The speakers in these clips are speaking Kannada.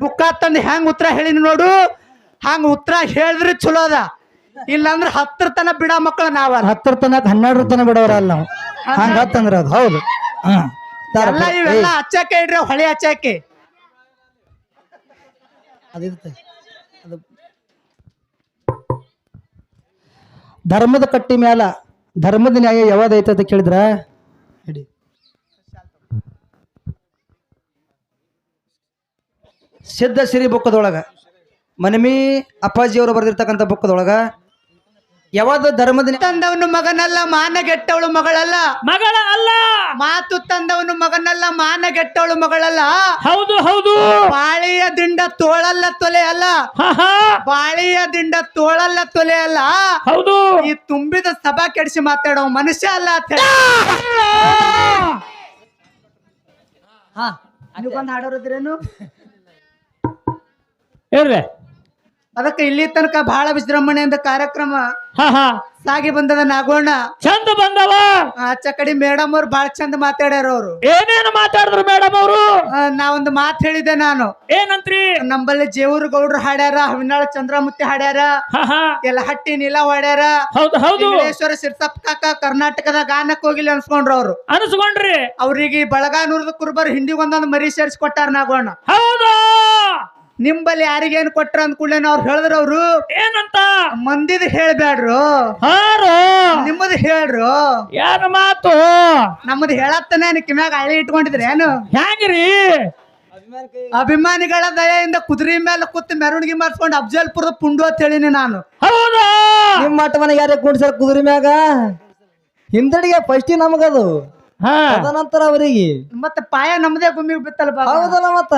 ಬುಕ್ಕ ತಂದು ಹೆಂಗ್ ಉತ್ತರ ಹೇಳಿನಿ ನೋಡು. ಹಂಗ ಉತ್ತರ ಹೇಳಿದ್ರೆ ಚಲೋ ಅದ. ಇಲ್ಲಾಂದ್ರೆ ಹತ್ತರ ತನ ಬಿಡ ಮಕ್ಕಳು ನಾವ ಹತ್ತರ ತನಕ ಹನ್ನೆರಡರ ತನ ಬಿಡೋರಲ್ಲ ನಾವು. ಹಂಗ ಹತ್ತಂದ್ರ ಅದು. ಹೌದು. ಹಾ. ಎಲ್ಲ ಇವೆಲ್ಲ ಹಚ್ಚಾಕೆ ಇಡ್ರಿ ಹೊಳೆ ಹಚ್ಚಾಕೆ ಅದಿರುತ್ತೆ. ಅದು. ಧರ್ಮದ ಕಟ್ಟಿ ಮ್ಯಾಲ ಧರ್ಮದ ನ್ಯಾಯ ಯಾವಾಗ ಐತೆ ಅಂತ ಕೇಳಿದ್ರ? ಹಿಡಿ ಸಿದ್ಧ ಸಿರಿ ಬುಕ್ಕದೊಳಗ. ಮನಮಿ ಅಪ್ಪಾಜಿಯವರು ಬರೆದಿರ್ತಕ್ಕಂಥ ಬುಕ್ಕದೊಳಗೆ ಯಾವಾಗ ಧರ್ಮದ ತಂದವನು ಮಗನಲ್ಲ ಮಾನಗೆಟ್ಟವಳು ಮಗಳಲ್ಲ. ಮಗಳ ಅಲ್ಲ. ಮಾತು ತಂದವನು ಮಗನಲ್ಲ ಮಾನಗೆಟ್ಟವಳು ಮಗಳಲ್ಲ. ಹೌದು ಹೌದು. ಬಾಳಿಯ ದಿಂಡ ತೋಳಲ್ಲ ತೊಲೆ ಅಲ್ಲ. ಹಾ ಹಾ. ಬಾಳಿಯ ದಿಂಡ ತೋಳಲ್ಲ ತೊಲೆ ಅಲ್ಲ. ಹೌದು. ಈ ತುಂಬಿದ ಸಭಾ ಕೆಡಿಸಿ ಮಾತಾಡೋ ಮನುಷ್ಯ ಅಲ್ಲ ಅಂತ ಬಂದು ಹಾಡೋರಿದ್ರೇನು? ಹೇಳ್ರಿ. ಅದಕ್ಕೆ ಇಲ್ಲಿ ತನಕ ಬಹಳ ವಿಜೃಂಭಣೆಯಿಂದ ಕಾರ್ಯಕ್ರಮ ಹಾ ಹಾ. ಸಾಗಿ ಬಂದದ ನಾಗೋಣ. ಚಂದ ಬಂದವ. ಆಚ ಕಡೆ ಮೇಡಮ್ ಅವ್ರು ಬಹಳ ಚಂದ ಮಾತಾಡ್ಯಾರ ಅವರು. ಏನೇನು ಮಾತಾಡಿದ್ರು ಮೇಡಮ್ ಅವರು? ನಾ ಒಂದು ಮಾತು ಹೇಳಿದೆ ನಾನು. ಏನಂತ್ರಿ? ನಂಬಲ್ಲಿ ಜೇವೂರು ಗೌಡ್ರು ಹಾಡ್ಯಾರ ಹವಿನಾಳ ಚಂದ್ರಮೂರ್ತಿ ಹಾಡ್ಯಾರ ಹಾ ಹಾ. ಯಲಹಟ್ಟಿ ನೀಲ ಹಾಡ್ಯಾರ ಹೌದು ಹೌದು. ಸಿರ್ಸಪ್ಪ ಕಾಕ ಕರ್ನಾಟಕದ ಗಾನಕ್ಕೆ ಹೋಗಿಲ್ಲ ಅನ್ಸ್ಕೊಂಡ್ರು ಅವ್ರು. ಅನ್ಸ್ಕೊಂಡ್ರಿ. ಅವ್ರಿಗೆ ಬಳಗಾನೂರದ ಕುರುಬರು ಹಿಂದಿಗೊಂದೊಂದು ಮರಿ ಸೇರ್ಸಿ ಕೊಟ್ಟಾರ ನಾಗೋಣ. ನಿಂಬಲ್ಲಿ ಯಾರಿಗೇನು ಕೊಟ್ರ ಅಂದ್ಕೂಡ್ಲೆ ಅವ್ರು ಹೇಳಿದ್ರ ಅವ್ರು. ಏನಂತ? ಮಂದಿದ್ ಹೇಳ್ಬೇಡ್ರು ಹಾರು? ನಿಮ್ಮದು ಹೇಳ್ರು. ಏನ್ ಮಾತು? ನಮ್ಮದು ಹೇಳತ್ತನೇ ಕಿಮ್ಯಾಗ ಹಳ್ಳಿ ಇಟ್ಕೊಂಡಿದ್ರಿ ಏನು? ಹ್ಯಾಂಗ್ರಿ? ಅಭಿಮಾನಿಗಳ ದಯೆಯಿಂದ ಕುದುರೆ ಮೇಲೆ ಕೂತು ಮೆರವಣಿಗೆ ಮಾಡಿಸ್ಕೊಂಡು ಅಫ್ಜಲ್ಪುರದ ಪುಂಡು ಅಂತ ಹೇಳಿನಿ ನಾನು. ಹೌದಾ? ನಿಮ್ಮ ಮಟ್ಟ ಯಾರಿಗೆ ಯಾರೇ ಕುಣಿಸ್ಯಾರ ಕುದುರೆ ಮ್ಯಾಗ? ಹಿಂದಡಿಗೆ ಫಸ್ಟ್ ನಮಗದು. ಹಾ. ತದನಂತರ ಅವರಿಗೆ. ಮತ್ತೆ ಪಾಯ ನಮ್ಮದೇ ಗುಮ್ಮಿಗೆ ಬಿತ್ತಲ್ಲ ಬಾ ಹೌದಲ್ಲ ಮತ್ತ?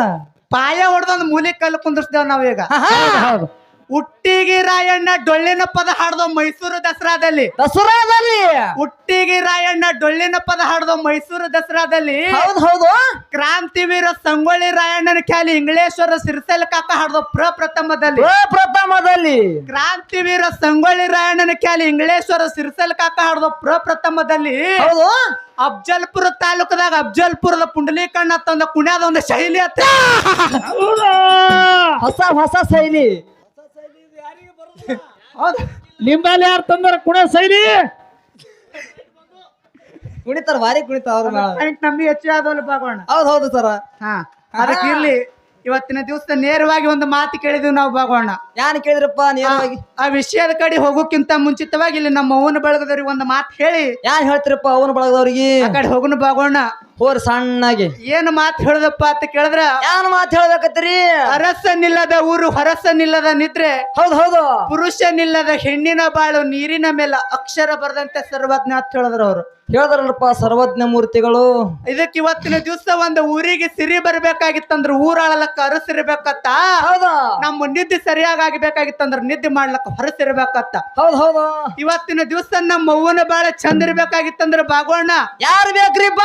ಪಾಯ ಹೊಡೆದ ಮೂಲೆ ಕಲ್ಲು ಕುಂದಿರ್ಸ್ದೇವ್ ನಾವೀಗ. ಹೌದು ಹೌದು. ಹುಟ್ಟಿಗಿ ರಾಯಣ್ಣ ಡೊಳ್ಳಿನ ಪದ ಹಾಡ್ದೋ ಮೈಸೂರು ದಸರಾದಲ್ಲಿ. ದಸರಾದಲ್ಲಿ? ಹುಟ್ಟಿಗಿ ರಾಯಣ್ಣ ಡೊಳ್ಳಿನ ಪದ ಹಾಡ್ದೋ ಮೈಸೂರು ದಸರಾದಲ್ಲಿ. ಹೌದು ಹೌದು. ಕ್ರಾಂತಿವೀರ ಸಂಗೊಳ್ಳಿ ರಾಯಣ್ಣನ ಖ್ಯಾಲಿ ಇಂಗ್ಲೇಶ್ವರ ಸಿರಿಸೆಲ್ ಕಾಕ ಹಾಡ್ದೋ ಪ್ರಪ್ರಥಮದಲ್ಲಿ. ಪ್ರಪ್ರಥಮದಲ್ಲಿ? ಕ್ರಾಂತಿವೀರ ಸಂಗೊಳ್ಳಿ ರಾಯಣ್ಣನ ಖ್ಯಾಲಿ ಇಂಗ್ಲೇಶ್ವರ ಸಿರಿಸೆಲ್ ಕಾಕ ಹಾಡ್ದೋ ಪ್ರಪ್ರಥಮದಲ್ಲಿ. ಹೌದು. ಅಫ್ಜಲ್ಪುರ ತಾಲೂಕದಾಗ ಅಫ್ಜಲ್ಪುರದ ಪುಂಡಲೀಕಣ್ಣ ತಂದ ಕುಣ್ಯಾದ ಒಂದು ಶೈಲಿ ಹೌದು. ಹೊಸ ಹೊಸ ಶೈಲಿ. ಹೌದು ನಿಮ್ಮಲ್ಲಿ ಯಾರು ತಂದ್ರ ಕುಣ ಶೈಲಿ ಕುಣಿತಾರ ಭಾರಿ ಕುಣಿತಾರ ಅವ್ರ ಮೇಳ ಅದಕ್ಕೆ ನಮಗೆ ಹೆಚ್ಚು ಆದವಲ್ಲ ಬಾಗೋಣ ಹೌದು ಹೌದು ಸರ. ಹಾ. ಅದಕ್ಕೆ ಇರ್ಲಿ ಇವತ್ತಿನ ದಿವಸ ನೇರವಾಗಿ ಒಂದು ಮಾತು ಕೇಳಿದ್ವಿ ನಾವು ಬಾಗೋಣ ಯಾರು ಕೇಳಿದ್ರಪ್ಪ ನೇರವಾಗಿ? ಆ ವಿಷಯದ ಕಡೆ ಹೋಗೋಕ್ಕಿಂತ ಮುಂಚಿತವಾಗಿ ಇಲ್ಲಿ ನಮ್ಮ ಅವನ ಬಳಗದವ್ರಿಗೆ ಒಂದು ಮಾತು ಹೇಳಿ. ಯಾರು ಹೇಳ್ತಿರಪ್ಪ ಅವನ ಬಳಗದವ್ರಿಗೆ? ಆ ಕಡೆ ಹೋಗೋಣ ಬಾಗೋಣ ಹೋರ್ ಸಣ್ಣಗೆ. ಏನ್ ಮಾತು ಹೇಳದಪ್ಪ ಅಂತ ಕೇಳಿದ್ರ? ಯಾನ್ ಮಾತು ಹೇಳ್ಬೇಕತ್ರಿ ಅರಸನಿಲ್ಲದ ಊರು ಹೊರಸನಿಲ್ಲದ ನಿದ್ರೆ ಹೌದು ಹೌದು. ಪುರುಷನಿಲ್ಲದ ಹೆಣ್ಣಿನ ಬಾಳು ನೀರಿನ ಮೇಲೆ ಅಕ್ಷರ ಬರದಂತೆ ಸರ್ವಜ್ಞ ಅಂತ ಹೇಳಿದ್ರು ಅವರು. ಹೇಳ್ದಾರಲ್ಲಪ್ಪ ಸರ್ವಜ್ಞ ಮೂರ್ತಿಗಳು. ಇದಕ್ಕೆ ಇವತ್ತಿನ ದಿವಸ ಒಂದು ಊರಿಗೆ ಸಿರಿ ಬರ್ಬೇಕಾಗಿತ್ತಂದ್ರ ಊರಾಳಲಕ್ಕ ಅರಸಿರ್ಬೇಕತ್ತ. ಹೌದು? ನಮ್ಮ ನಿದ್ದೆ ಸರಿಯಾಗಿ ಆಗ್ಬೇಕಾಗಿತ್ತಂದ್ರ ನಿದ್ದೆ ಮಾಡ್ಲಕ್ಕ ಹೊರಸಿರ್ಬೇಕತ್ತ. ಹೌದು ಹೌದು. ಇವತ್ತಿನ ದಿವಸ ನಮ್ಮ ಅವ್ವನ ಬಾಳ ಚಂದ ಇರ್ಬೇಕಾಗಿತ್ತಂದ್ರ ಬಾಗೋಣ ಯಾರು ಬೇಕ್ರಿಪ್ಪ?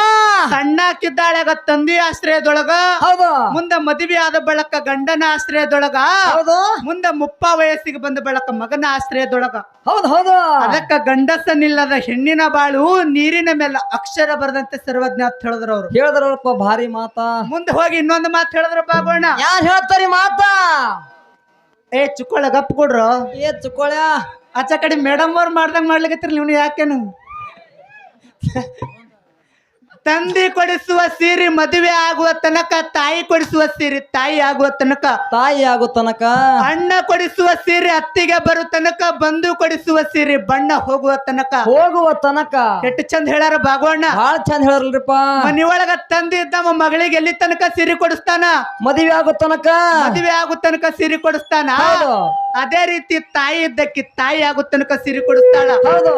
ಸಣ್ಣಕ್ಕಿದ್ದಾಳಾಗ ತಂದಿ ಆಶ್ರಯದೊಳಗ. ಹೌದು. ಮುಂದ ಮದುವೆ ಆದ ಬಳಕ ಗಂಡನ ಆಶ್ರಯದೊಳಗ. ಹೌದು. ಮುಂದ ಮುಪ್ಪ ವಯಸ್ಸಿಗೆ ಬಂದ ಬಳಕ ಮಗನ ಆಶ್ರಯದೊಳಗ. ಹೌದು ಹೌದು. ಅದಕ್ಕ ಗಂಡಸನಿಲ್ಲದ ಹೆಣ್ಣಿನ ಬಾಳು ನೀರಿನ ಮೇಲೆ ಅಕ್ಷರ ಬರದಂತೆ ಸರ್ವಜ್ಞ ಅಂತ ಹೇಳಿದ್ರು ಅವ್ರು. ಹೇಳಿದ್ರಪ್ಪ ಭಾರಿ ಮಾತಾ. ಮುಂದೆ ಹೋಗಿ ಇನ್ನೊಂದು ಮಾತು ಹೇಳಿದ್ರ ಬಾಗೋಣ ಯಾರು ಹೇಳ್ತಾರಿ ಮಾತಾ? ಏ ಚುಕ್ಕೊಳ ಗಪ್ ಕೊಡ್ರು. ಏ ಚುಕ್ಕೊಳ. ಆಚ ಕಡೆ ಮೇಡಮ್ ಅವ್ರು ಮಾಡ್ದಂಗ ಮಾಡ್ಲಿಕತ್ತಿರ್ಲಿ ನೀವು ಯಾಕೇನು? ತಂದೆ ಕೊಡಿಸುವ ಸೀರೆ ಮದುವೆ ಆಗುವ ತನಕ ತಾಯಿ ಕೊಡಿಸುವ ಸೀರೆ ತಾಯಿ ಆಗುವ ತನಕ. ತಾಯಿ ಆಗೋ ತನಕ. ಅಣ್ಣ ಕೊಡಿಸುವ ಸೀರೆ ಅತ್ತಿಗೆ ಬರೋ ತನಕ ಬಂಧು ಕೊಡಿಸುವ ಸೀರೆ ಬಣ್ಣ ಹೋಗುವ ತನಕ. ಹೋಗುವ ತನಕ. ಎಷ್ಟು ಚಂದ ಹೇಳಾರ ಭಾಗವಣ್ಣ ಬಾಳ ಚಂದ ಹೇಳಲ್ರಿಪ್ಪ ಮನೆಯೊಳಗ ತಂದೆ ತಮ್ಮ ಮಗಳಿಗೆ ಎಲ್ಲಿ ತನಕ ಸೀರೆ ಕೊಡಿಸ್ತಾನ? ಮದುವೆ ಆಗೋ ತನಕ. ಮದುವೆ ಆಗೋ ತನಕ ಸೀರೆ ಕೊಡಿಸ್ತಾನ? ಹೌದು. ಅದೇ ರೀತಿ ತಾಯಿ ಇದ್ದಕ್ಕೆ ತಾಯಿ ಆಗೋ ತನಕ ಸೀರೆ ಕೊಡಿಸ್ತಾಳ. ಹೌದು.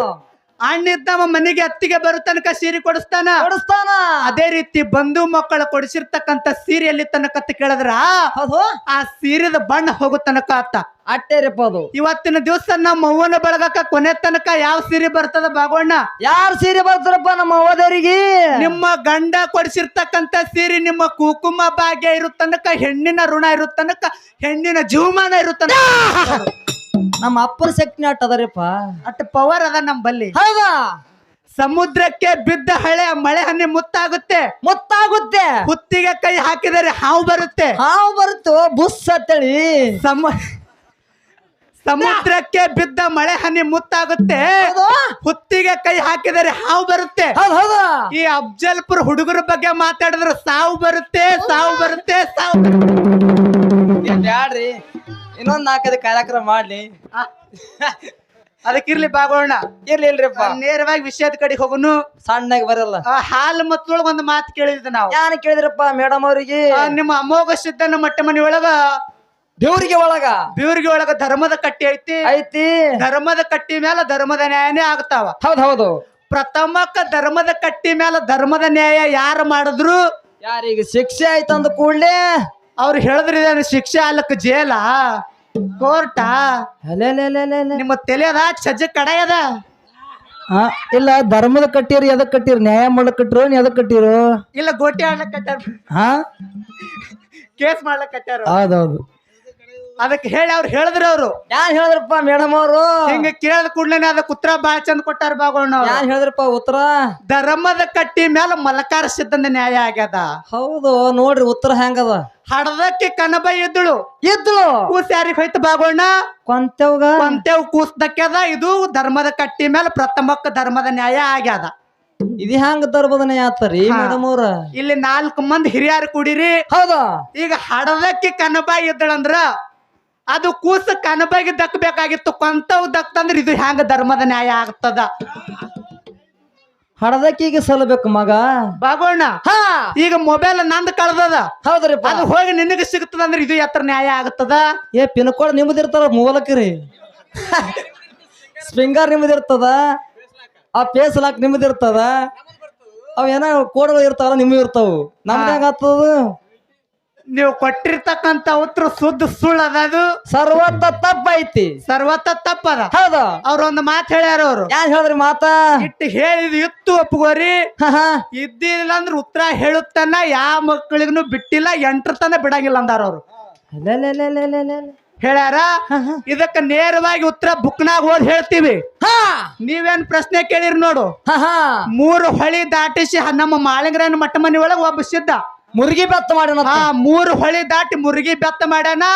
ಅಣ್ಣ ಇದ್ದವ ಮನೆಗೆ ಅತ್ತಿಗೆ ಬರೋ ತನಕ ಸೀರೆ ಕೊಡಿಸ್ತಾನ? ಕೊಡಿಸ್ತಾನ. ಅದೇ ರೀತಿ ಬಂಧು ಮಕ್ಕಳು ಕೊಡಿಸಿರ್ತಕ್ಕಂತ ಸೀರೆ ಎಲ್ಲಿ ತನಕ ಅಂತ ಕೇಳಿದ್ರ? ಆ ಸೀರೆದ ಬಣ್ಣ ಹೋಗೋ ತನಕ ಆತ. ಅಟ್ಟೇರಿಪ್ಪ ಅದು ಇವತ್ತಿನ ದಿವಸ ನಮ್ಮ ಅವ್ವನ ಬಳಗಕ್ಕ ಕೊನೆ ತನಕ ಯಾವ ಸೀರೆ ಬರ್ತದ ಬಾಗೋಣ ಯಾರ ಸೀರೆ ಬರ್ತಾರಪ್ಪ ನಮ್ಮ ಅವಧರಿಗೆ ನಿಮ್ಮ ಗಂಡ ಕೊಡಿಸಿರ್ತಕ್ಕಂತ ಸೀರೆ ನಿಮ್ಮ ಕುಕುಮ ಭಾಗ್ಯ ಇರುತ್ತನಕ ತನಕ ಹೆಣ್ಣಿನ ಋಣ ಇರುತ್ತನಕ ತನಕ ಹೆಣ್ಣಿನ ಜೀವಮಾನ ಇರುತ್ತನಕ ತನಕ. ನಮ್ಮ ಅಪ್ಪನ ಶಕ್ತಿ ಅಟ್ ಅದರಿಪ್ಪ. ಅಟ್ ಪವರ್ ಅದ ನಮ್ ಬಲ್ಲಿ ಹೌದಾ? ಸಮುದ್ರಕ್ಕೆ ಬಿದ್ದ ಹಳೆ ಮಳೆ ಹನಿ ಮುತ್ತಾಗುತ್ತೆ. ಮುತ್ತಾಗುತ್ತೆ. ಹುತ್ತಿಗೆ ಕೈ ಹಾಕಿದರೆ ಹಾವು ಬರುತ್ತೆ. ಹಾವು ಬರುತ್ತೋ? ಬುಸ್ ಅಂತೇಳಿ. ಸಮ ಸಮುದ್ರಕ್ಕೆ ಬಿದ್ದ ಮಳೆ ಹನಿ ಮುತ್ತಾಗುತ್ತೆ. ಹುತ್ತಿಗೆ ಕೈ ಹಾಕಿದರೆ ಹಾವು ಬರುತ್ತೆ. ಹೌದು ಹೌದು? ಈ ಅಫ್ಜಲ್ಪುರ್ ಹುಡುಗರ ಬಗ್ಗೆ ಮಾತಾಡಿದ್ರೆ ಸಾವು ಬರುತ್ತೆ ಸಾವು ಬರುತ್ತೆ ಸಾವು ಬರುತ್ತೆ. ಇನ್ನೊಂದ್ ನಾಲ್ಕೈದು ಕಾರ್ಯಕ್ರಮ ಮಾಡ್ಲಿ. ಅದಕ್ಕಿರ್ಲಿ ಬಾಗೋಣ ಇರ್ಲಿ ಇಲ್ರಿಪ್ಪ ನೇರವಾಗಿ ವಿಷಯದ ಕಡೆ ಹೋಗುನು. ಸಣ್ಣಗೆ ಬರಲ್ಲ. ಆ, ಹಾಲು ಮತ್ತೊಳಗ ಒಂದು ಮಾತು ಕೇಳಿದ್ವಿ ನಾವು. ಯಾರು ಕೇಳಿದ್ರಪ್ಪ ಮೇಡಮ್ ಅವ್ರಿಗೆ? ಆ, ನಿಮ್ಮ ಅಮೋಘ ಸಿದ್ದನ ಮಟ್ಟ ಮನಿ ಒಳಗ ದೇವ್ರಿಗೆ ಒಳಗ? ದೇವ್ರಿಗೆ ಒಳಗ ಧರ್ಮದ ಕಟ್ಟಿ ಐತಿ. ಐತಿ. ಧರ್ಮದ ಕಟ್ಟಿ ಮೇಲೆ ಧರ್ಮದ ನ್ಯಾಯನೇ ಆಗ್ತಾವ. ಹೌದ್ ಹೌದು. ಪ್ರಥಮಕ್ಕ ಧರ್ಮದ ಕಟ್ಟಿ ಮೇಲೆ ಧರ್ಮದ ನ್ಯಾಯ ಯಾರು ಮಾಡಿದ್ರು? ಯಾರಿಗೆ ಶಿಕ್ಷೆ ಆಯ್ತಂದ ಕೂಡ್ಲೆ? ಅವ್ರು ಹೇಳಿದ್ರಿ ಇದೇನು ಶಿಕ್ಷೆ ಅಲ್ಲಕ್ಕ ಜೇಲ? ಕೋರ್ಟ. ನಿಮ್ಮ ತಲೆ ಅದ ಸಜ್ಜ ಕಡೆಯದ ಇಲ್ಲ ಧರ್ಮದ ಕಟ್ಟಿರಿ ಎದಕ್ ಕಟ್ಟಿರಿ? ನ್ಯಾಯ ಮಾಡ್ಲಕ್ ಕಟ್ಟಿರೋ ನೀ ಎದಕ್ ಕಟ್ಟಿರು? ಇಲ್ಲ ಗೋಟಿ ಆಡ್ಲಕ್ ಕಟ್ಟಾರ ಹಾ ಕೇಸ್ ಮಾಡ್ಲಕ್ ಕಟ್ಟಾರ ಹೌದೌದು. ಅದಕ್ಕೆ ಹೇಳಿ ಅವ್ರು ಹೇಳಿದ್ರು ಅವರು. ಯಾನ್ ಹೇಳಿದ್ರಪ್ಪ ಮೇಡಮ್ ಅವರು? ಹಿಂಗ ಕೇಳಿದ ಕೂಡ್ಲೇನೆ ಅದಕ್ಕೆ ಉತ್ತರ ಬಾಳ ಚಂದ ಕೊಟ್ಟಾರ ಬಾಗೋಣ. ಯಾನ್ ಹೇಳಿದ್ರಪ್ಪ ಉತ್ತರ? ಧರ್ಮದ ಕಟ್ಟಿ ಮೇಲೆ ಮಲಕಾರ ಸಿದ್ಧಂದ ನ್ಯಾಯ ಆಗ್ಯದ. ಹೌದು ನೋಡ್ರಿ ಉತ್ತರ ಹೆಂಗದ? ಹಡದಕ್ಕೆ ಕನಬ ಇದ್ದಳು ಇದ್ದಳು ಕೂಸ್ ಯಾರಿಗ ಹೋಯ್ತು ಬಾಗೋಣ ಕೊಂತೆವ್ಗ? ಕೊಂತೆವ್ ಕೂಸ್ದಕ್ಕೆದ ಇದು ಧರ್ಮದ ಕಟ್ಟಿ ಮೇಲೆ ಪ್ರಥಮಕ್ಕ ಧರ್ಮದ ನ್ಯಾಯ ಆಗ್ಯದ. ಇದು ಹೆಂಗ ತರ್ಬೋದನೆ ಆತರಿ. ಮೇಡಮ್ ಅವ್ರ? ಇಲ್ಲಿ ನಾಲ್ಕು ಮಂದಿ ಹಿರಿಯರು ಕುಡಿರಿ. ಹೌದಾ? ಈಗ ಹಡದಕ್ಕೆ ಕನಬ ಇದ್ದಳಂದ್ರ ಅದು ಕೂಸ ಕನಬಾಗಿ ದಕ್ಕಬೇಕಾಗಿತ್ತು ಕೊಂತವ್ ದಕ್ತಂದ್ರೆ ಇದು ಹ್ಯಾಂಗ ಧರ್ಮದ ನ್ಯಾಯ ಆಗ್ತದ? ಹಡದಕ್ಕಿಗೆ ಸಲಬೇಕು ಮಗ. ಬಾಗೋಣ ಹಾ! ಈಗ ಮೊಬೈಲ್ ನಂದ್ ಕಳ್ದದ. ಹೌದ್ರಿ ಅದು ಹೋಗಿ ನಿನಗೆ ಸಿಗ್ತದಂದ್ರ ಇದು ಎತ್ತರ ನ್ಯಾಯ ಆಗ್ತದ? ಏ ಪಿನ್ ಕೋಡ್ ನಿಮ್ಮದಿರ್ತಾರ ಮೂಲಕ್ರಿ ಸ್ಪಿಂಗರ್ ನಿಮ್ಮದಿರ್ತದ ಆ ಪೇಸ್ ಲಾಕ್ ನಿಮ್ಮದಿರ್ತದ ಅವ್ ಏನೋ ಕೋಡ್ಗಳು ಇರ್ತಾವಲ್ಲ ನಿಮ್ಗೆ ಇರ್ತಾವ. ನಮ್ದು ಹೆಂಗ ಆಗ್ತದ ನೀವು ಕೊಟ್ಟಿರ್ತಕ್ಕಂತ ಉತ್ತರ ಸುದ್ದ ಸುಳ್ಳದದು ಸರ್ವತ್ತ ತಪ್ಪೈತಿ. ಸರ್ವತ್ತ ತಪ್ಪದ? ಹೌದು. ಅವ್ರ ಒಂದು ಮಾತು ಹೇಳ್ಯಾರ ಅವ್ರು. ಯಾರು ಹೇಳಿದ್ರಿ ಮಾತಾ? ಇಟ್ಟು ಹೇಳಿದ್ ಇತ್ತು ಒಪ್ಪಗೋರಿ. ಇದ್ದಿಲ್ಲ ಅಂದ್ರೆ ಉತ್ತರ ಹೇಳುತ್ತನ ಯಾವ ಮಕ್ಕಳಿಗೂ ಬಿಟ್ಟಿಲ್ಲ ಎಂಟ್ರ ತನ ಬಿಡಂಗಿಲ್ಲ ಅಂದಾರ ಅವ್ರು. ಹೇಳ್ಯಾರ ಇದಕ್ಕ ನೇರವಾಗಿ ಉತ್ತರ ಬುಕ್ನಾಗ ಓದ್ ಹೇಳ್ತೀವಿ. ಹಾ. ನೀವೇನ್ ಪ್ರಶ್ನೆ ಕೇಳಿರಿ ನೋಡು. ಮೂರು ಹೊಳಿ ದಾಟಿಸಿ ನಮ್ಮ ಮಾಳಿಂಗ್ರ ಮಟ್ಟ ಮನಿ ಒಳಗ ಒಬ್ಬ ಸಿದ್ಧ. ಮುರುಗಿ ಬೆತ್ತ ಮಾಡಿ ಆ ಮೂರು ಹೊಳಿ ದಾಟಿ ಮುರುಗಿ ಬೆತ್ತ ಮಾಡ್ಯಾನ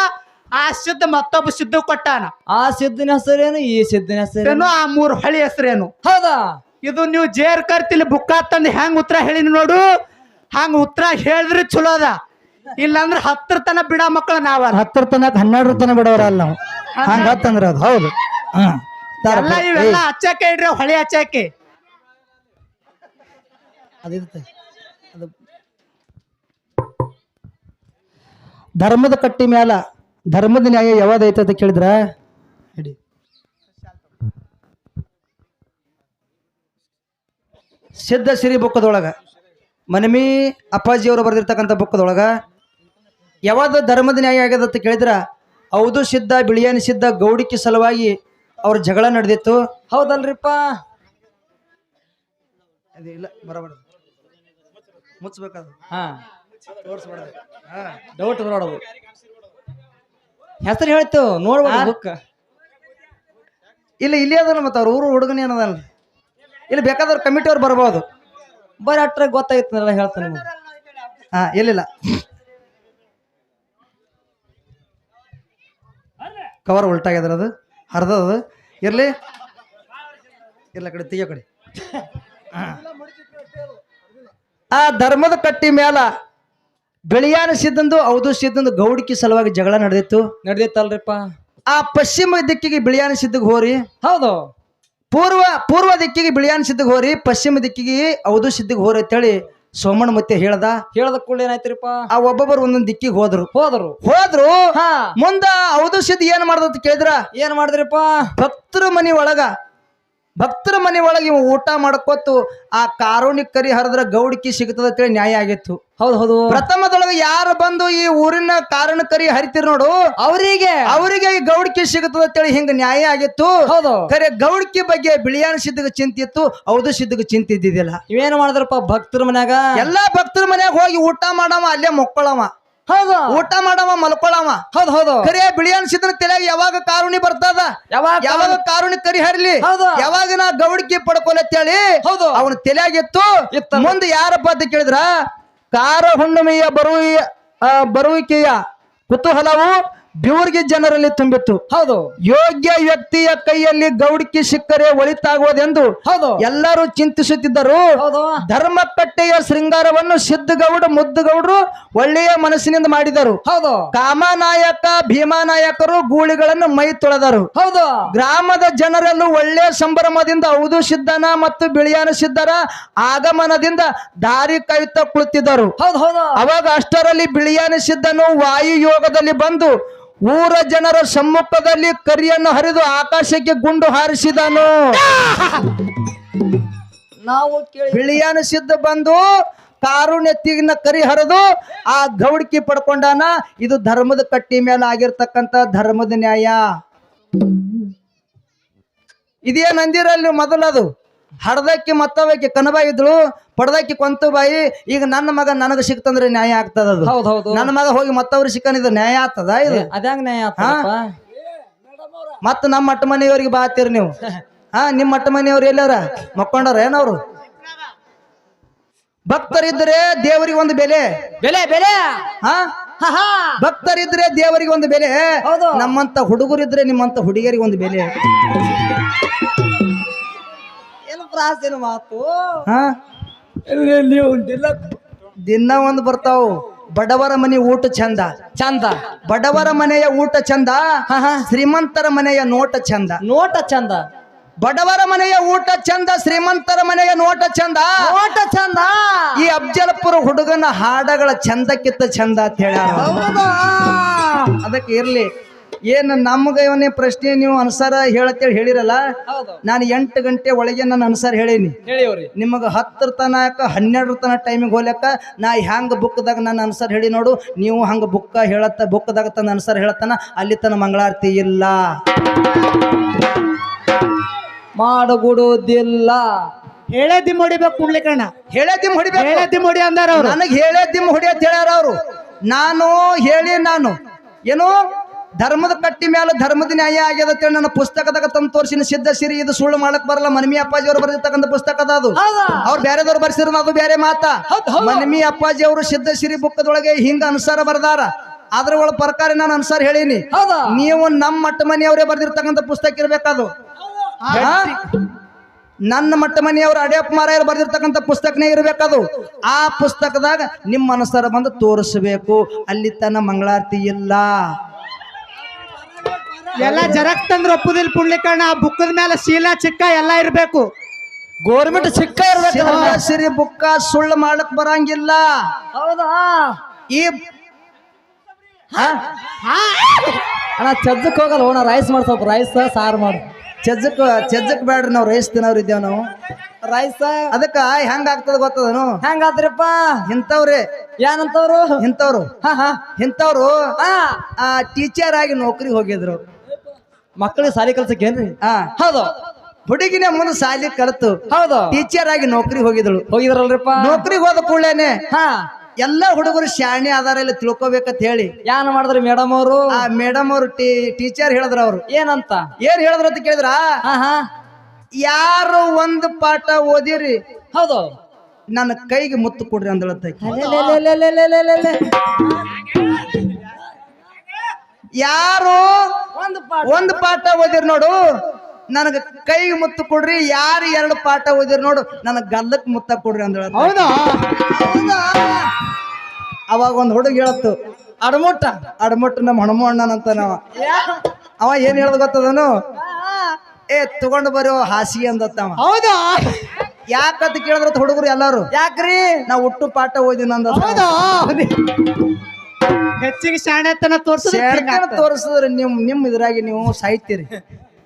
ಆ ಸಿದ್ಧ ಮತ್ತೊಬ್ಬ ಸಿದ್ಧ ಕೊಟ್ಟಾನ. ಆ ಸಿದ್ಧನ ಹೆಸರೇನು ಈ ಸಿದ್ಧನ ಹೆಸರೇನು? ಆ ಮೂರು ಹೊಳಿ ಹೆಸರೇನು? ಹೌದಾ? ಇದು ನೀವು ಜೇರ್ ಕರ್ತಿಲಿ ಬುಕ್ಕ ತಂದು ಹೆಂಗ್ ಉತ್ತರ ಹೇಳಿನಿ ನೋಡು. ಹಂಗ ಉತ್ತರ ಹೇಳಿದ್ರಿ ಚಲೋ ಅದ. ಇಲ್ಲಾಂದ್ರೆ ಹತ್ತರ ತನ ಬಿಡ ಮಕ್ಕಳು ನಾವ ಹತ್ತರ ತನಕ ಹನ್ನೆರಡರ ತನ ಬಿಡೋರಲ್ಲ ನಾವು. ಹಂಗ ಹತ್ತಂದ್ರ ಅದು ಹೌದು. ಎಲ್ಲ ಇವೆಲ್ಲ ಹಚ್ಚಾಕೆ ಇಡ್ರಿ ಹೊಳಿ ಹಚ್ಚಾಕೆ ಅದಿರುತ್ತೆ. ಧರ್ಮದ ಕಟ್ಟಿ ಮ್ಯಾಲ ಧರ್ಮದ ನ್ಯಾಯ ಯಾವ್ದೈತೆ ಅಂತ ಕೇಳಿದ್ರ? ಹೇಳಿ. ಸಿದ್ಧ ಸಿರಿ ಬುಕ್ಕದೊಳಗ, ಮನಮಿ ಅಪ್ಪಾಜಿಯವರು ಬರೆದಿರ್ತಕ್ಕಂಥ ಬುಕ್ಕದೊಳಗ ಯಾವಾಗ ಧರ್ಮದ ನ್ಯಾಯ ಆಗ್ಯದ ಅಂತ ಕೇಳಿದ್ರ? ಹೌದು ಸಿದ್ಧ, ಬಿಳಿಯಾನಿ ಸಿದ್ಧ, ಗೌಡಿಕೆ ಸಲುವಾಗಿ ಅವ್ರ ಜಗಳ ನಡೆದಿತ್ತು. ಹೌದಲ್ರಿಪ್ಪ? ಇಲ್ಲ ಮುಚ್ಚಬೇಕಾದ ಹಾ. ಹಾ ಡೌಟ್ ನೋಡೋದು ಹೆಸರು ಹೇಳ್ತು ನೋಡ್ಬೋದು ಬುಕ್ ಇಲ್ಲ ಇಲ್ಲಿ ಅದಲ್ಲ ಮತ್ತೆ ಅವ್ರ ಊರು ಹುಡುಗನ ಏನದಲ್ಲ ಇಲ್ಲಿ ಬೇಕಾದವ್ರು ಕಮಿಟಿ ಅವ್ರು ಬರ್ಬೋದು. ಬರೀ ಅಟ್ರ ಗೊತ್ತಾಗಿತ್ತಲ್ಲ ಹೇಳ್ತಾನೆ ನಿಮ್ಗೆ. ಹಾ ಇಲ್ಲಿಲ್ಲ ಕವರ್ ಉಲ್ಟಾಗ್ಯದ್ರ ಅದು. ಹರಿದದು ಅದು. ಇರ್ಲಿ. ಇಲ್ಲ ಕಡೆ ತೆಗಿಯೋ ಕಡೆ. ಆ ಧರ್ಮದ ಕಟ್ಟಿ ಮ್ಯಾಲ ಬೆಳಿಯಾನ ಸಿದ್ದಂದು ಹೌದು ಸಿದ್ದಂದು ಗೌಡಿಕೆ ಸಲುವಾಗಿ ಜಗಳ ನಡೆದಿತ್ತು. ನಡೆದಿತ್ತಲ್ರಿಪ್ಪ. ಆ ಪಶ್ಚಿಮ ದಿಕ್ಕಿಗೆ ಬಿಳಿಯಾನ ಸಿದ್ಧಗೆ ಹೋರಿ. ಹೌದು. ಪೂರ್ವ ಪೂರ್ವ ದಿಕ್ಕಿಗೆ ಬಿಳಿಯಾನ ಸಿದ್ಧಗೆ ಹೋರಿ ಪಶ್ಚಿಮ ದಿಕ್ಕಿಗೆ ಹೌದು ಸಿದ್ಧಗೆ ಹೋರಿ ಅಂತೇಳಿ ಸೋಮಣ್ಣ ಮತ್ತೆ ಹೇಳ್ದ. ಹೇಳದ ಕೂಡ ಏನಾಯ್ತಿರಪ್ಪ? ಆ ಒಬ್ಬೊಬ್ಬರು ಒಂದೊಂದು ದಿಕ್ಕಿಗೆ ಹೋದ್ರು. ಹೋದ್ರು. ಹೋದ್ರು ಹಾ. ಮುಂದ ಔದು ಸಿದ್ದ ಏನ್ ಮಾಡ್ದ ಅಂತ ಕೇಳಿದ್ರ? ಏನ್ ಮಾಡಿದ್ರಿಪ್ಪ? ಭಕ್ತರ ಮನಿ ಒಳಗ ಭಕ್ತರ ಮನೆ ಒಳಗೆ ಇವ ಊಟ ಮಾಡ್ಕೊತು ಆ ಕಾರುಣಿ ಕರಿ ಹರಿದ್ರ ಗೌಡಿಕಿ ಸಿಗ್ತದ ಅಂತೇಳಿ ನ್ಯಾಯ ಆಗಿತ್ತು. ಹೌದು ಹೌದು. ಪ್ರಥಮದೊಳಗೆ ಯಾರು ಬಂದು ಈ ಊರಿನ ಕಾರಣ ಕರಿ ಹರಿತಿರ್ ನೋಡು. ಅವರಿಗೆ. ಅವರಿಗೆ ಈ ಗೌಡಿಕಿ ಸಿಗುತ್ತದ ಅಂತೇಳಿ ಹಿಂಗ ನ್ಯಾಯ ಆಗಿತ್ತು. ಹೌದು. ಖರೆ ಗೌಡಿಕಿ ಬಗ್ಗೆ ಬಿಳಿಯಾನ ಸಿದ್ಧಗ ಚಿಂತೆ ಇತ್ತು ಹೌದು ಸಿದ್ಧಗ ಚಿಂತೆ ಇದ್ದಿದ್ದಿಲ್ಲ. ಇವೇನ್ ಮಾಡಿದ್ರಪ್ಪ ಭಕ್ತರ ಮನ್ಯಾಗ? ಎಲ್ಲಾ ಭಕ್ತರ ಮನ್ಯಾಗ ಹೋಗಿ ಊಟ ಮಾಡವ ಅಲ್ಲೇ ಮೊಕ್ಕಳವ. ಹೌದು. ಊಟ ಮಾಡವ ಮಲ್ಕೊಳವ. ಹೌದು ಹೌದು. ಕರೆ ಬಿಳಿ ಅನ್ಸಿದ್ರ ತಲೆಯಾಗ ಯಾವಾಗ ಕಾರುಣಿ ಬರ್ತದ? ಯಾವಾಗ ಯಾವಾಗ ಕಾರುಣಿ ಕರಿ ಹರಿಲಿ? ಹೌದು. ಯಾವಾಗ ನಾ ಗೌಡಿಕೆ ಪಡ್ಕೊಲತ್ತೇಳಿ ಹೌದು. ಅವನ ತಲೆಯಾಗಿತ್ತು. ಮುಂದೆ ಯಾರಪ್ಪ ಅಂತ ಕೇಳಿದ್ರ? ಕಾರ ಹುಣ್ಣಿಮೆಯ ಬರುವಿಯ ಬರುವಿಕೆಯ ಕುತೂಹಲವು ಬಿವರ್ಗಿ ಜನರಲ್ಲಿ ತುಂಬಿತ್ತು. ಹೌದು. ಯೋಗ್ಯ ವ್ಯಕ್ತಿಯ ಕೈಯಲ್ಲಿ ಗೌಡಿಕೆ ಸಿಕ್ಕರೆ ಒಳಿತಾಗುವುದೆಂದು ಹೌದು. ಎಲ್ಲರೂ ಚಿಂತಿಸುತ್ತಿದ್ದರು. ಧರ್ಮಕಟ್ಟೆಯ ಶೃಂಗಾರವನ್ನು ಸಿದ್ಧಗೌಡ ಮುದ್ದುಗೌಡರು ಒಳ್ಳೆಯ ಮನಸ್ಸಿನಿಂದ ಮಾಡಿದರು. ಹೌದು. ಕಾಮನಾಯಕ ಭೀಮಾನಾಯಕರು ಗೂಳಿಗಳನ್ನು ಮೈ ತೊಳೆದರು. ಹೌದು. ಗ್ರಾಮದ ಜನರಲ್ಲೂ ಒಳ್ಳೆಯ ಸಂಭ್ರಮದಿಂದ ಹೌದು ಸಿದ್ಧನ ಮತ್ತು ಬಿಳಿಯಾನ ಸಿದ್ಧರ ಆಗಮನದಿಂದ ದಾರಿ ಕಾಯುತ್ತಾ ಕುಳಿತಿದ್ದರು. ಹೌದು ಹೌದು. ಅವಾಗ ಅಷ್ಟರಲ್ಲಿ ಬಿಳಿಯಾನ ಸಿದ್ಧನು ವಾಯುಯೋಗದಲ್ಲಿ ಬಂದು ಊರ ಜನರ ಸಮ್ಮುಖದಲ್ಲಿ ಕರಿಯನ್ನು ಹರಿದು ಆಕಾಶಕ್ಕೆ ಗುಂಡು ಹಾರಿಸಿದನು. ನಾವು ಬಿಳಿಯಾನ ಸಿದ್ಧ ಬಂದು ಕಾರುಣ್ಯತಿಗಿನ ಕರಿ ಹರಿದು ಆ ಗೌಡಿಕೆ ಪಡ್ಕೊಂಡಾನ. ಇದು ಧರ್ಮದ ಕಟ್ಟಿ ಮೇಲೆ ಆಗಿರ್ತಕ್ಕಂತ ಧರ್ಮದ ನ್ಯಾಯ. ಇದೇನ್ ಅಂದಿರಲ್ಲಿ ಮೊದಲದು. ಹಡ್ದಕ್ಕೆ ಮತ್ತವಕ್ಕೆ ಕನಬಾಯಿ ಇದ್ಳು ಪಡದಕ್ಕಿ ಕೊಂತು ಬಾಯಿ ಈಗ ನನ್ನ ಮಗ ನನಗೆ ಸಿಕ್ತಂದ್ರೆ ನ್ಯಾಯ ಆಗ್ತದ ಅದು. ಹೌದು ಹೌದು. ನನ್ನ ಮಗ ಹೋಗಿ ಮತ್ತವ್ರು ಸಿಕ್ಕನ್ ಇದು ನ್ಯಾಯ ಆಗ್ತದ ಇದು? ಅದ್ಯಾಂಗ ನ್ಯಾಯ ಮತ್ತ ನಮ್ಮ ಮಟ್ಟ ಮನೆಯವ್ರಿಗೆ ಬಾತೀರಿ ನೀವು. ಹಾ ನಿಮ್ಮ ಮಟ್ಟ ಮನೆಯವ್ರು ಎಲ್ಲಾರ? ಮಕ್ಕೊಂಡವ್ರ ಏನವ್ರು? ಭಕ್ತರಿದ್ರೆ ದೇವರಿಗೆ ಒಂದು ಬೆಲೆ. ಬೆಲೆ ಬೆಲೆ? ಹಾ. ಭಕ್ತರಿದ್ರೆ ದೇವರಿಗೆ ಒಂದು ಬೆಲೆ. ನಮ್ಮಂತ ಹುಡುಗರಿದ್ರೆ ನಿಮ್ಮಂತ ಹುಡುಗಿಯರಿಗೆ ಒಂದು ಬೆಲೆ. ಏನು ಪ್ರಾಸಿನ ಮಾತು. ಹಾ? ದಿನ ಒಂದು ಬರ್ತಾವು. ಬಡವರ ಮನೆ ಊಟ ಚಂದ. ಚಂದ. ಬಡವರ ಮನೆಯ ಊಟ ಚಂದ. ಹಾ, ಹಾ. ಶ್ರೀಮಂತರ ಮನೆಯ ನೋಟ ಚಂದ. ನೋಟ ಚಂದ. ಬಡವರ ಮನೆಯ ಊಟ ಚಂದ ಶ್ರೀಮಂತರ ಮನೆಯ ನೋಟ ಚಂದ. ನೋಟ ಚಂದ. ಈ ಅಫ್ಜಲ್ಪುರ ಹುಡುಗನ ಹಾಡಗಳ ಚಂದಕ್ಕಿಂತ ಚಂದ ಅಂತ ಹೇಳ ಹೌದಾ? ಅದಕ್ಕೆ ಇರ್ಲಿ. ಏನು ನಮ್ಗೆ ಇವನೇ ಪ್ರಶ್ನೆ ನೀವು ಅನುಸಾರ ಹೇಳತ್ತೇಳಿ ಹೇಳಿರಲ್ಲ? ಹೌದು. ನಾನು ಎಂಟು ಗಂಟೆ ಒಳಗೆ ನನ್ನ ಅನುಸಾರ ಹೇಳೀನಿ. ನಿಮಗೆ ಹತ್ತರ ತನಕ ಹನ್ನೆರಡರ ತನಕ ಟೈಮಿಗೆ ಹೋಗ್ಲಕ್ಕ ನಾ ಹ್ಯಾಂಗ ಬುಕ್ದಾಗ ನನ್ನ ಅನುಸಾರ ಹೇಳಿ ನೋಡು. ನೀವು ಹಂಗ ಬುಕ್ಕ ಹೇಳತ್ತ ಬುಕ್ದಾಗ ತನ್ನ ಅನುಸಾರ ಹೇಳತ್ತನ ಅಲ್ಲಿ ತನ್ನ ಮಂಗಳಾರತಿ ಇಲ್ಲ. ಮಾಡಗುಡುದಿಲ್ಲ. ಹೇಳೇ ದಿಮ್ ಹೊಡಿಬೇಕು ಕುಂಡ್ಲಿಕಣ್ಣ ಹೇಳೇ ದಿಮ್ ಹೊಡಿಬೇಕು. ಹೇಳೇ ದಿಮ್ ಹೊಡಿ ಅಂದಾರ ಅವ್ರು. ನನಗೆ ಹೇಳೇ ದಿಮ್ ಹೊಡಿ ಅಂತ ಹೇಳ್ಯಾರ ಅವರು. ನಾನು ಹೇಳಿ ನಾನು. ಏನು? ಧರ್ಮದ ಕಟ್ಟಿ ಮೇಲೆ ಧರ್ಮದ ನ್ಯಾಯ ಆಗ್ಯದ ನನ್ನ ಪುಸ್ತಕದಾಗ ತಂದು ತೋರಿಸಿನ. ಸಿದ್ಧ ಸಿರಿ ಇದು ಸುಳ್ಳು ಮಾಡಕ್ ಬರಲ್ಲ. ಮನಮಿ ಅಪ್ಪಾಜಿ ಅವರು ಬರೆದಿರ್ತಕ್ಕಂಥ ಪುಸ್ತಕ ಅದ? ಅವ್ರು ಬೇರೆದವ್ರು ಬರ್ಸಿರ ಅದು ಬೇರೆ ಮಾತ. ಮನಮಿ ಅಪ್ಪಾಜಿ ಅವರು ಸಿದ್ಧ ಸಿರಿ ಬುಕ್ಕದೊಳಗೆ ಹಿಂಗ ಅನುಸಾರ ಬರ್ದಾರ. ಅದ್ರ ಒಳ ಪ್ರಕಾರ ನಾನು ಅನುಸಾರ ಹೇಳೀನಿ. ನೀವು ನಮ್ಮ ಮಟ್ಟ ಮನೆಯವರೇ ಬರ್ದಿರ್ತಕ್ಕಂಥ ಪುಸ್ತಕ ಇರ್ಬೇಕದು? ನನ್ನ ಮಟ್ಟ ಮನೆಯವರು ಅಡ್ಯಪ್ಪ ಮಾರಾಯರು ಬರ್ದಿರ್ತಕ್ಕಂಥ ಪುಸ್ತಕನೇ ಇರಬೇಕದು. ಆ ಪುಸ್ತಕದಾಗ ನಿಮ್ಮ ಅನುಸಾರ ಬಂದು ತೋರಿಸ್ಬೇಕು. ಅಲ್ಲಿ ತನ್ನ ಮಂಗಳಾರತಿ ಇಲ್ಲ. ಎಲ್ಲ ಜರಕ್ ತಂದ್ರ ಒಪ್ಪುದಿಲ್ಲ ಪುಣ್ಯಕರ್ಣ ಆ ಬುಕ್ಕದ ಮೇಲೆ ಶೀಲಾ ಚಿಕ್ಕ ಎಲ್ಲ ಇರಬೇಕು. ಗೋರ್ಮೆಂಟ್ ಸಿಕ್ಕ ಇರ್ಬೇಕು ಸಿರಿ ಬುಕ್ಕ ಸುಳ್ಳು ಮಾಡಕ್ ಬರಂಗಿಲ್ಲ. ಹೌದಾ? ಈ ಹಾ? ಅಣ್ಣ ಚಜ್ಜಕ್ ಹೋಗಲ್ಲ ಓಣ ರೈಸ್ ಮಾಡ್ ಸ್ವಲ್ಪ ರೈಸ್ ಸಾರು ಮಾಡು. ಚಜ್ಜಕ್ ಚಜ್ಜಕ್ ಬೇಡ್ರಿ ನಾವು ರೈಸ್ ತಿನ್ನೋರು ಇದ್ದೇವ್ ನಾವು. ರೈಸ್ ಅದಕ್ಕ ಹೆಂಗ್ ಆಗ್ತದ ಗೊತ್ತದನು? ಹೆಂಗಾದ್ರಪ್ಪ ಇಂಥವ್ರೆ. ಏನಂತವ್ರು ಇಂಥವ್ರು. ಹಾ ಹಾ. ಇಂಥವ್ರು ಹಾ. ಆ ಟೀಚರ್ ಆಗಿ ನೌಕರಿ ಹೋಗಿದ್ರು. ಮಕ್ಕಳಿಗೆ ಸಾಲಿ ಕಲ್ಸಕ್ಕೇನ್ರಿ ಹಾ. ಹೌದು. ಹುಡುಗಿನ ಮುಂದೆ ಸಾಲಿ ಕಲಿತು ಹೌದು. ಟೀಚರ್ ಆಗಿ ನೌಕರಿ ಹೋಗಿದಳು ಹೋಗಿದ್ರಲ್ರಿಪ್ಪ. ನೌಕರಿ ಹೋದ ಕೂಡಲೇನೆ ಹಾ. ಎಲ್ಲ ಹುಡುಗರು ಶಾಣೆ ಆಧಾರ ಇಲ್ಲ ತಿಳ್ಕೊಬೇಕಂತ ಹೇಳಿ. ಯಾನ ಮಾಡಿದ್ರು ಮೇಡಮ್ ಅವರು? ಆ ಮೇಡಮ್ ಅವರು ಟೀಚರ್ ಹೇಳಿದ್ರ ಅವ್ರು. ಏನಂತ? ಏನ್ ಹೇಳಿದ್ರ ಅಂತ ಕೇಳಿದ್ರ? ಯಾರು ಒಂದು ಪಾಠ ಓದಿರಿ. ಹೌದು. ನನ್ನ ಕೈಗೆ ಮುತ್ತು ಕೊಡ್ರಿ ಅಂದಳತ್ತ ಯಾರು? ಒಂದು ಪಾಠ. ಒಂದು ಪಾಠ ಓದಿರ್ ನೋಡು. ನನಗ ಕೈಗೆ ಮುತ್ತು ಕೊಡ್ರಿ ಯಾರು ಎರಡು ಪಾಠ ಓದಿರ್ ನೋಡು. ನನಗ್ ಗಲ್ಲಕ್ ಮುತ್ತ ಕೊಡ್ರಿ ಅಂದ್ರೆ ಹೌದಾ? ಅವಾಗ ಒಂದ್ ಹುಡುಗ ಹೇಳತ್ತು ಅಡಮುಟ್ಟ ಅಡಮುಟ್ಟ ನಮ್ಮ ಹಣಮು ಅಣ್ಣನಂತ ನಾವ. ಅವ ಏನ್ ಹೇಳದ್ ಗೊತ್ತದನು? ಏ ತಗೊಂಡು ಬರೋ ಹಾಸಿಗೆ ಅಂದತ್ತವ ಹೌದಾ? ಯಾಕಂತ ಕೇಳಿದ್ರ ಹುಡುಗರು ಎಲ್ಲಾರು. ಯಾಕ್ರಿ? ನಾ ಹುಟ್ಟು ಪಾಠ ಓದಿನ ಅಂದ ಹೌದಾ? ಹೆಚ್ಚಿಗೆ ಶಾಣೆತನ ತೋರ್ಸಿದ್ರೆ ತೋರಿಸಿದ್ರೆ ನಿಮ್ ನಿಮ್ ಇದ್ರಾಗಿ ನೀವು ಸಾಯ್ತೀರಿ.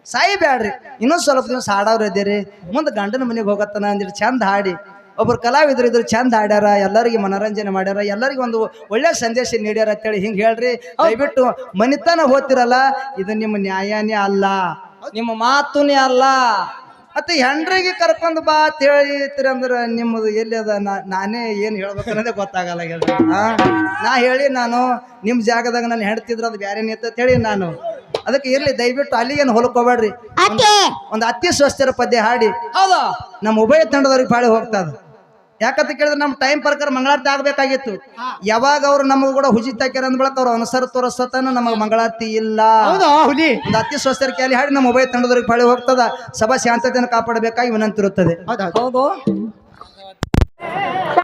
ಸಾಯಿ ಬ್ಯಾಡ್ರಿ ಇನ್ನೊಂದ್ ಸ್ವಲ್ಪ ದಿವಸ ಹಾಡವ್ರ ಇದ್ದೀರಿ. ಮುಂದೆ ಗಂಡನ ಮನೆಗೆ ಹೋಗತ್ತನ ಅಂದ್ರೆ ಚಂದ ಹಾಡಿ. ಒಬ್ರು ಕಲಾವಿದ್ರು ಇದ್ರು ಚಂದ ಹಾಡ್ಯಾರ ಎಲ್ಲರಿಗೆ ಮನರಂಜನೆ ಮಾಡ್ಯಾರ ಎಲ್ಲರಿಗೂ ಒಂದು ಒಳ್ಳೆ ಸಂದೇಶ ನೀಡ್ಯಾರ ಅಂತೇಳಿ ಹಿಂಗ್ ಹೇಳ್ರಿ. ದಯವಿಟ್ಟು ಮನಿತನ ಹೋಗ್ತಿರಲ್ಲ ಇದು ನಿಮ್ಮ ನ್ಯಾಯನೇ ಅಲ್ಲ. ನಿಮ್ಮ ಮಾತುನೇ ಅಲ್ಲ. ಮತ್ತೆ ಹೆಂಡ್ರಿಗೆ ಕರ್ಕೊಂಡ್ ಬಾ ಅಂತ ಹೇಳಿತ್ರಿ ಅಂದ್ರೆ ನಿಮ್ಮದು ಎಲ್ಲಿ ಅದ? ನಾ- ನಾನೇ ಏನು ಹೇಳ್ಬೇಕು ಅನ್ನೋದೇ ಗೊತ್ತಾಗಲ್ಲ ನಾ ಹೇಳಿ ನಾನು ನಿಮ್ಮ ಜಾಗದಾಗ ನಾನು ಹೆಣ್ತಿದ್ರ ಅದು ಬ್ಯಾರೆ ನಿಂತ ಹೇಳಿ ನಾನು. ಅದಕ್ಕೆ ಇರ್ಲಿ ದಯವಿಟ್ಟು ಅಲ್ಲಿಗೇನು ಹೊಲಕೋಬೇಡ್ರಿ ಒಂದು ಅತಿ ಸ್ವಸ್ಥರ ಪದ್ಯ ಹಾಡಿ. ಹೌದಾ. ನಮ್ಮ ಉಭಯ ತಂಡದವ್ರಿಗೆ ಪಾಳಿ ಹೋಗ್ತದ. ಯಾಕಂತ ಕೇಳಿದ್ರೆ ನಮ್ಮ ಟೈಮ್ ಪ್ರಕಾರ ಮಂಗಳಾರತಿ ಆಗ್ಬೇಕಾಗಿತ್ತು. ಯಾವಾಗ ಅವ್ರು ನಮಗೂ ಕೂಡ ಹುಜಿ ತಾಕ್ಯಾರ ಅಂದ್ ಬಳಕ ಅವ್ರು ಅನುಸರ ತೋರಿಸತನ ನಮಗೆ ಮಂಗಳಾರತಿ ಇಲ್ಲ. ಹುಲಿ? ಒಂದು ಅತಿ ಸ್ವಸ್ಥರಿಕೆ ಅಲ್ಲಿ ಹಾಡಿ ನಮ್ಮ ಉಭಯ ತಂಡದವ್ರಿಗೆ ಪಳಿ ಹೋಗ್ತದ. ಸಭಾ ಶಾಂತತೆಯನ್ನು ಕಾಪಾಡಬೇಕಾಗಿ ವಿನಂತಿರುತ್ತದೆ. ಹೌದು.